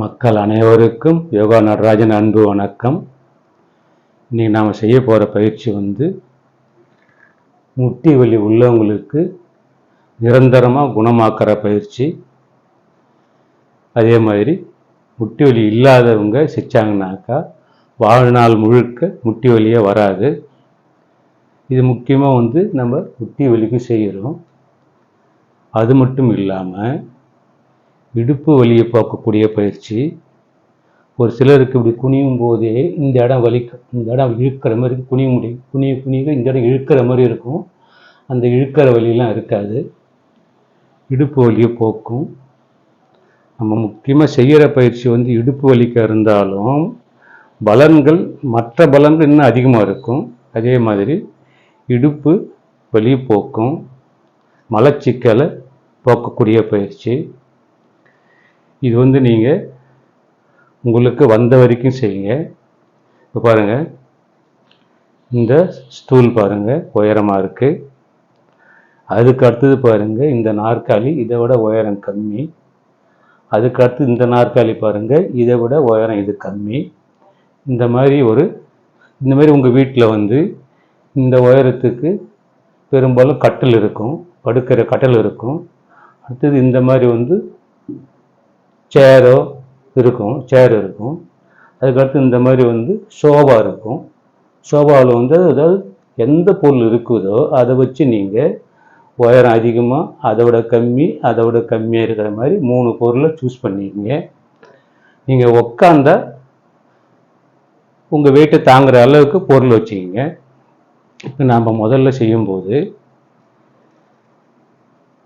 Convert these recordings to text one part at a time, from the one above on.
மக்கள் அனைவருக்கும் யோகா நடராஜன் அன்பு வணக்கம். இன்றைக்கி நாம் செய்ய போகிற பயிற்சி வந்து முட்டி வலி உள்ளவங்களுக்கு நிரந்தரமாக குணமாக்குற பயிற்சி. அதே மாதிரி முட்டி வலி இல்லாதவங்க செஞ்சாங்கனாக்கா வாழ்நாள் முழுக்க முட்டி வலியே வராது. இது முக்கியமாக வந்து நம்ம முட்டி வலிக்கு செய்கிறோம் அது மட்டும் இல்லாமல் இடுப்பு வலியை போக்கக்கூடிய பயிற்சி. ஒரு சிலருக்கு இப்படி குனியும் போதே இந்த இடம் வலிக்க இந்த இடம் இழுக்கிற மாதிரி குனிய முடியும். குனிய குனிய இந்த இடம் இழுக்கிற மாதிரி இருக்கும். அந்த இழுக்கிற வலியெலாம் இருக்காது. இடுப்பு வலியை போக்கும். நம்ம முக்கியமாக செய்கிற பயிற்சி வந்து இடுப்பு வலிக்க இருந்தாலும் பலன்கள் மற்ற பலன்கள் இன்னும் அதிகமாக இருக்கும். அதே மாதிரி இடுப்பு வலி போக்கும். மலச்சிக்கலை போக்கக்கூடிய பயிற்சி. இது வந்து நீங்கள் உங்களுக்கு வந்த வரைக்கும் செய்யுங்க. இப்போ பாருங்கள் இந்த ஸ்டூல் பாருங்கள் உயரமாக இருக்குது அதுக்கு அடுத்தது பாருங்கள் இந்த நாற்காலி இதை விட உயரம் கம்மி. அதுக்கு அடுத்து இந்த நாற்காலி பாருங்கள் இதை விட உயரம் இது கம்மி. இந்த மாதிரி ஒரு இந்த மாதிரி உங்கள் வீட்டில் வந்து இந்த உயரத்துக்கு பெரும்பாலும் கட்டில் இருக்கும் படுக்கிற கட்டில் இருக்கும். அடுத்தது இந்த மாதிரி வந்து சேரோ இருக்கும் சேர் இருக்கும். அதுக்கடுத்து இந்த மாதிரி வந்து சோபா இருக்கும். சோபாவில் வந்து அதாவது எந்த பொருள் இருக்குதோ அதை வச்சு நீங்கள் உயரம் அதிகமாக அதை விட கம்மி அதை விட கம்மியாக இருக்கிற மாதிரி மூணு பொருளை சூஸ் பண்ணிக்கங்க நீங்கள் உக்காந்தா உங்கள் வெயிட்டை தாங்குகிற அளவுக்கு பொருள் வச்சுக்கிங்க. இப்போ நாம் முதல்ல செய்யும்போது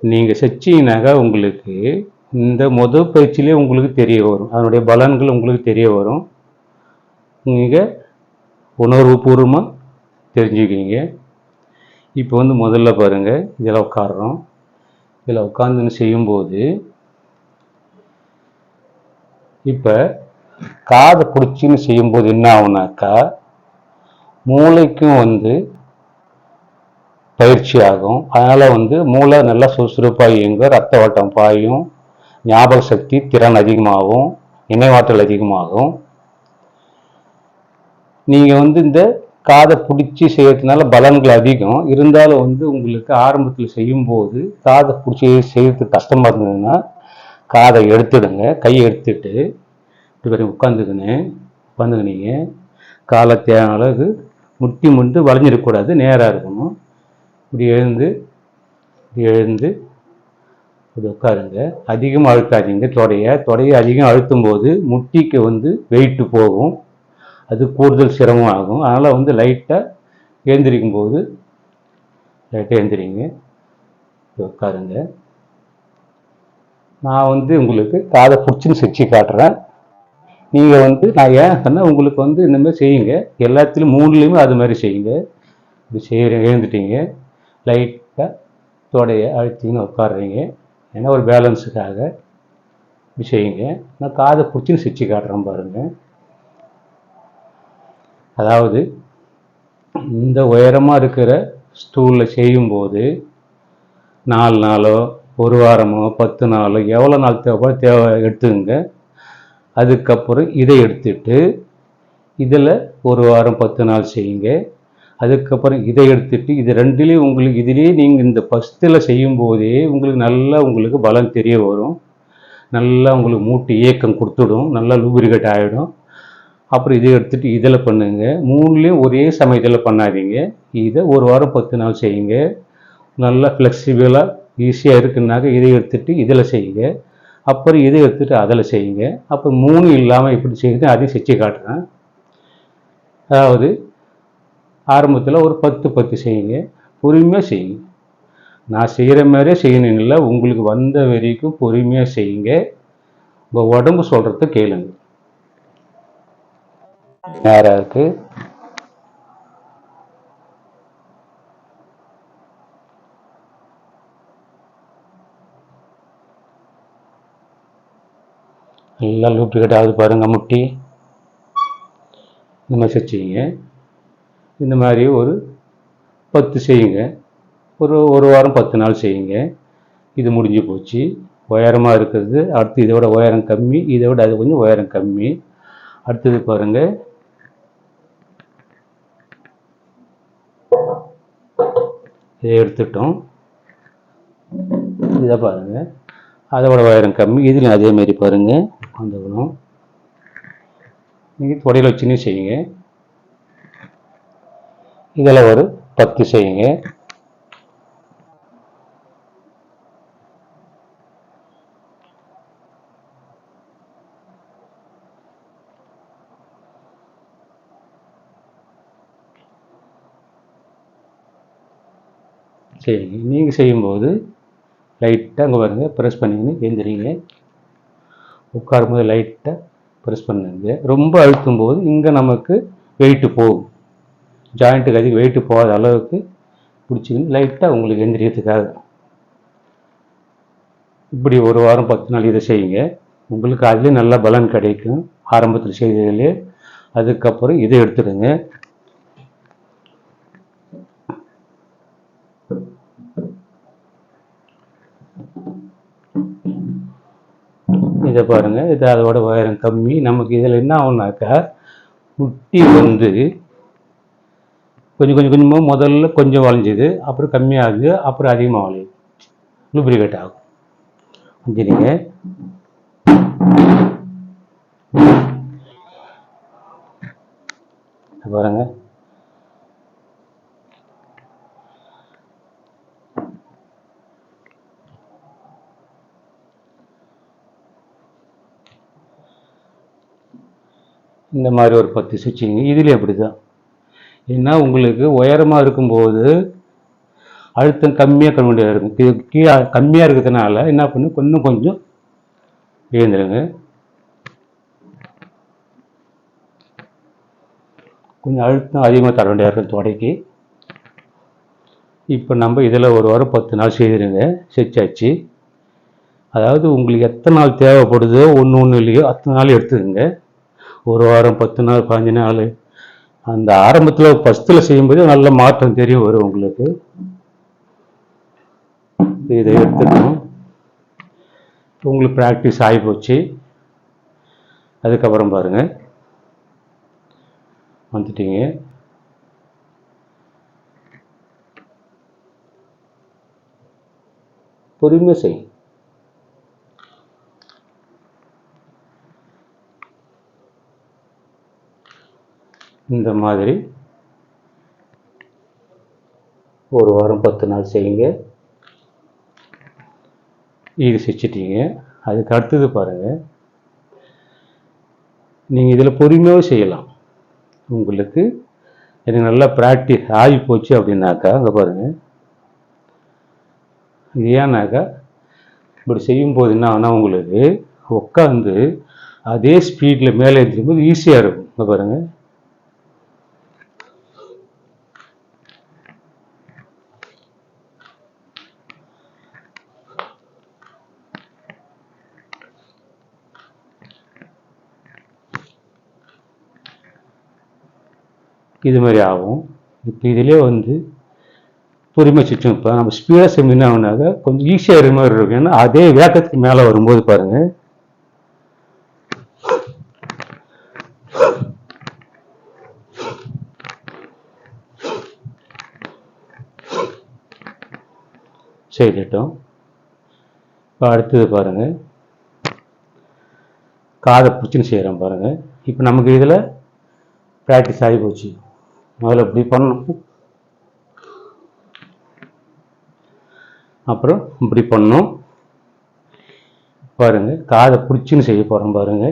நீங்கள் செச்சீங்கனாக்கா உங்களுக்கு இந்த மொதல் பயிற்சியிலே உங்களுக்கு தெரிய வரும். அதனுடைய பலன்கள் உங்களுக்கு தெரிய வரும். நீங்கள் உணர்வுபூர்வமாக தெரிஞ்சுக்கிங்க. இப்போ வந்து முதல்ல பாருங்கள் இதில் உட்காடுறோம் இதில் உட்காந்துன்னு செய்யும்போது இப்போ காதை பிடிச்சின்னு செய்யும்போது என்ன ஆகுனாக்கா மூளைக்கும் வந்து பயிற்சி ஆகும். அதனால் வந்து மூளை நல்லா சுறுசுறுப்பாக இயங்கும். ரத்த ஓட்டம் பாயும். ஞாபக சக்தி திறன் அதிகமாகும் நினைவாற்றல் அதிகமாகும். நீங்கள் வந்து இந்த காதை பிடிச்சி செய்யறதுனால பலன்கள் அதிகம். இருந்தாலும் வந்து உங்களுக்கு ஆரம்பத்தில் செய்யும்போது காதை பிடிச்சி செய்யறதுக்கு கஷ்டமாக இருந்ததுன்னா காதை எடுத்துடுங்க. கையை எடுத்துட்டு இப்படி வரையும் உட்காந்துக்கினேன் உட்காந்துக்கினீங்க காலை தேவையான அளவுக்கு முட்டி முண்டு வளைஞ்சிடக்கூடாது நேராக இருக்கணும். இப்படி எழுந்து இப்படி எழுந்து இப்படி உட்காருங்க. அதிகமாக அழுத்தாதீங்க தொடையை. தொடையை அதிகம் அழுத்தும் போது முட்டிக்கு வந்து வெயிட்டு போகும். அது கூடுதல் சிரமம் ஆகும். அதனால் வந்து லைட்டாக எழுந்திரிக்கும் போது லைட்டாக எழுந்திரிங்க உட்காருங்க. நான் வந்து உங்களுக்கு காதை பிடிச்சின்னு செச்சு காட்டுறேன். நீங்கள் வந்து நான் ஏன் சொன்னால் உங்களுக்கு வந்து இந்த மாதிரி செய்யுங்க. எல்லாத்துலேயும் மூணுலேயுமே அது மாதிரி செய்யுங்க. இப்படி செய்கிற எழுந்துட்டீங்க லைட்டாக தொடைய அழுத்தின்னு உட்காடுறீங்க ஏன்னா ஒரு பேலன்ஸுக்காக இப்படி செய்யுங்க நான் காதை பிடிச்சின்னு செச்சு காட்டுறேன் பாருங்கள் அதாவது இந்த உயரமாக இருக்கிற ஸ்டூலில் செய்யும்போது நாலு நாளோ ஒரு வாரமோ பத்து நாளோ எவ்வளோ நாள் தேவைப்பட தேவை எடுத்துங்க. அதுக்கப்புறம் இதை எடுத்துட்டு இதில் ஒரு வாரம் பத்து நாள் செய்யுங்க. அதுக்கப்புறம் இதை எடுத்துட்டு இது ரெண்டுலேயும் உங்களுக்கு இதுலேயே நீங்கள் இந்த ஃபஸ்ட்டில் செய்யும்போதே உங்களுக்கு நல்லா உங்களுக்கு பலம் தெரிய வரும். நல்லா உங்களுக்கு மூட்டு இயக்கம் கொடுத்துடும். நல்லா லூபிரிகேட் ஆகிடும் அப்புறம் இதை எடுத்துட்டு இதில் பண்ணுங்கள் மூணுலேயும் ஒரே சமயத்தில் பண்ணாதீங்க. இதை ஒரு வாரம் பத்து நாள் செய்யுங்க. நல்லா ஃப்ளெக்சிபிளாக ஈஸியாக இருக்குன்னாக்க இதை எடுத்துகிட்டு இதில் செய்யுங்க. அப்புறம் இதை எடுத்துட்டு அதில் செய்யுங்க. அப்புறம் மூணு இல்லாமல் எப்படி செய்யுது அதையும் செஞ்சு காட்டுறேன். அதாவது ஆரம்பத்தில் ஒரு பத்து பத்து செய்யுங்க. பொறுமையாக செய்யுங்க. நான் செய்கிற மாதிரியே செய்யணும் இல்லை உங்களுக்கு வந்த வரைக்கும் பொறுமையாக செய்யுங்க. உங்கள் உடம்பு சொல்கிறத கேளுங்க. நேராக இருக்கு? நல்லா லூப்ளிகேட் ஆகுது பாருங்க முட்டி. இந்த மாதிரி செய்யுங்க இந்த மாதிரி ஒரு பத்து செய்யுங்க. ஒரு ஒரு வாரம் பத்து நாள் செய்யுங்க. இது முடிஞ்சு போச்சு. உயரமாக இருக்கிறது. அடுத்து இதோட உயரம் கம்மி. இதை விட அது கொஞ்சம் உயரம் கம்மி. அடுத்தது பாருங்க. இதை எடுத்துட்டோம். இதை பாருங்கள் அதோட உயரம் கம்மி. இதுலையும் அதே மாதிரி பாருங்க. வந்துக்கணும் நீங்கள் தொடையில் வச்சுன்னு செய்யுங்க. இதில் ஒரு பத்து செய்யுங்க. சரிங்க. நீங்கள் செய்யும்போது லைட்டாக அங்கே பாருங்கள் ப்ரெஸ் பண்ணிங்கன்னு எழுந்திரிங்க உட்காரும்போது லைட்டாக ப்ரெஸ் பண்ணுங்க. ரொம்ப அழுத்தும் போது இங்கே நமக்கு வெயிட்டு போகும். ஜாயிண்ட்டுக்கு அதிக வெயிட்டு போகாத அளவுக்கு பிடிச்சிக்கின்னு லைட்டாக உங்களுக்கு எந்திரியத்துக்காக இப்படி ஒரு வாரம் பத்து நாள் இதை செய்யுங்க. உங்களுக்கு அதுலேயும் நல்ல பலன் கிடைக்கும். ஆரம்பத்தில் செய்ததுலேயே அதுக்கப்புறம் இதை எடுத்துடுங்க. இதை பாருங்கள் இது அதோட உயரம் கம்மி. நமக்கு இதில் என்ன ஆகுனாக்கா முட்டி வந்து கொஞ்சம் கொஞ்சம் கொஞ்சமாக முதல்ல கொஞ்சம் வளைஞ்சிது அப்புறம் கம்மியாகுது அப்புறம் அதிகமாக வளையுது. லூப்ரிகேட் ஆகும். சரிங்க பாருங்க. இந்த மாதிரி ஒரு பத்து சுவிட்சிங்க இதுலேயும் அப்படி தான் ஏன்னா உங்களுக்கு உயரமாக இருக்கும்போது அழுத்தம் கம்மியாக கண் வேண்டியதாக இருக்கும். இது கீழே கம்மியாக இருக்கிறதுனால என்ன பண்ணு? கொஞ்சம் கொஞ்சம் எழுந்துருங்க. கொஞ்சம் அழுத்தம் அதிகமாக தர வேண்டியதாக இருக்கும் தொடைக்கு. இப்போ நம்ம இதில் ஒரு வாரம் பத்து நாள் செய்திருங்க. செச்சாச்சு. அதாவது உங்களுக்கு எத்தனை நாள் தேவைப்படுதோ ஒன்று ஒன்று இல்லையோ அத்தனை நாள் எடுத்துக்கோங்க. ஒரு வாரம் பத்து நாள் பதினஞ்சு நாள் அந்த ஆரம்பத்தில் ஃபஸ்ட்டில் செய்யும்போது நல்ல மாற்றம் தெரியும் வரும் உங்களுக்கு. இதை எடுத்துக்கணும். உங்களுக்கு ப்ராக்டிஸ் ஆகி போச்சு அதுக்கப்புறம் பாருங்கள் வந்துட்டீங்க. பொறுமை செய்யும் இந்த மாதிரி ஒரு வாரம் பத்து நாள் செய்யுங்க. இது செஞ்சிட்டீங்க. அதுக்கு அடுத்தது பாருங்கள் நீங்கள் இதில் பொறுமையாக செய்யலாம். உங்களுக்கு எனக்கு நல்லா ப்ராக்டிஸ் ஆகி போச்சு அப்படின்னாக்கா அங்கே பாருங்கள் இது ஏன்னாக்கா இப்படி செய்யும்போது என்ன ஆனால் உங்களுக்கு உட்காந்து அதே ஸ்பீடில் மேலே எழுந்திரும் போது ஈஸியாக இருக்கும். இங்கே பாருங்கள் இது மாதிரி ஆகும் இப்போ இதிலே வந்து பொறுமை சுற்றும். இப்போ நம்ம ஸ்பீடாக செய்ய என்ன கொஞ்சம் ஈஸியாக இருக்கிற மாதிரி இருக்கும். ஏன்னா அதே வேகத்துக்கு மேலே வரும்போது பாருங்க. செய்துட்டோம் இப்போ அடுத்தது பாருங்க. காதை பிடிச்சின்னு செய்கிறோம் பாருங்கள் இப்போ நமக்கு இதில் ப்ராக்டிஸ் ஆகி போச்சு. முதல்ல இப்படி பண்ணணும். அப்புறம் இப்படி பண்ணணும். பாருங்க காதை பிடிச்சின்னு செய்ய போகிறோம் பாருங்க.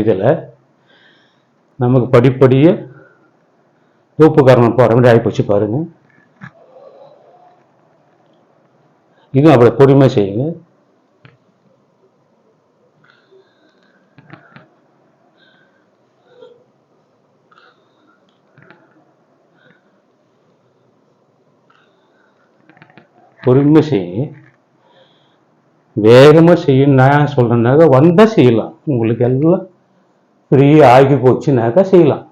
இதில் நமக்கு படிப்படியே தூப்புக்காரணம் போகிற மாதிரி ஆகிப்போச்சு பாருங்க. இதுவும் அப்படி பொறுமையாக செய்யுங்க. பொறுமை செய்யுங்க வேகமாக செய்யணும்னா நான் சொல்கிறேன்னாக்கா வந்தால் செய்யலாம். உங்களுக்கு எல்லாம் ஃப்ரீயாக ஆகி போச்சுனாக்கா செய்யலாம்.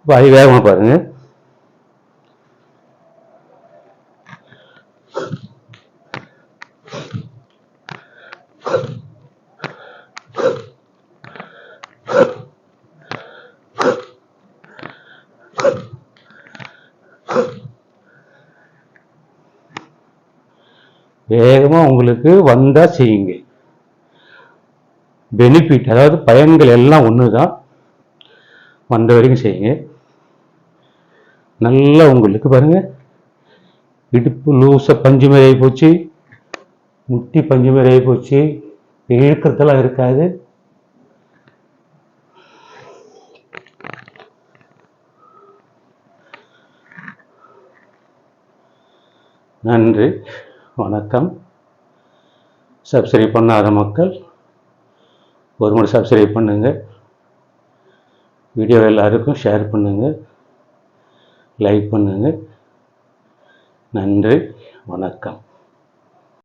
இப்போ அது வேகமாக பாருங்கள் வேகமாக உங்களுக்கு வந்தால் செய்யுங்க. பெனிஃபிட் அதாவது பயன்கள் எல்லாம் ஒன்று தான் வந்த வரைக்கும் செய்யுங்க. நல்லா உங்களுக்கு பாருங்க. இடுப்பு லூஸாக பஞ்சு மாதிரி ஆகி போச்சு. முட்டி பஞ்சு மாதிரி ஆகி போச்சு. இழுக்கிறதெல்லாம் இருக்காது. நன்றி. வணக்கம். சப்ஸ்கிரைப் பண்ணாத மக்கள் ஒரு முறை சப்ஸ்கிரைப் பண்ணுங்கள் வீடியோ எல்லாருக்கும் ஷேர் பண்ணுங்கள் லைக் பண்ணுங்கள் நன்றி. வணக்கம்.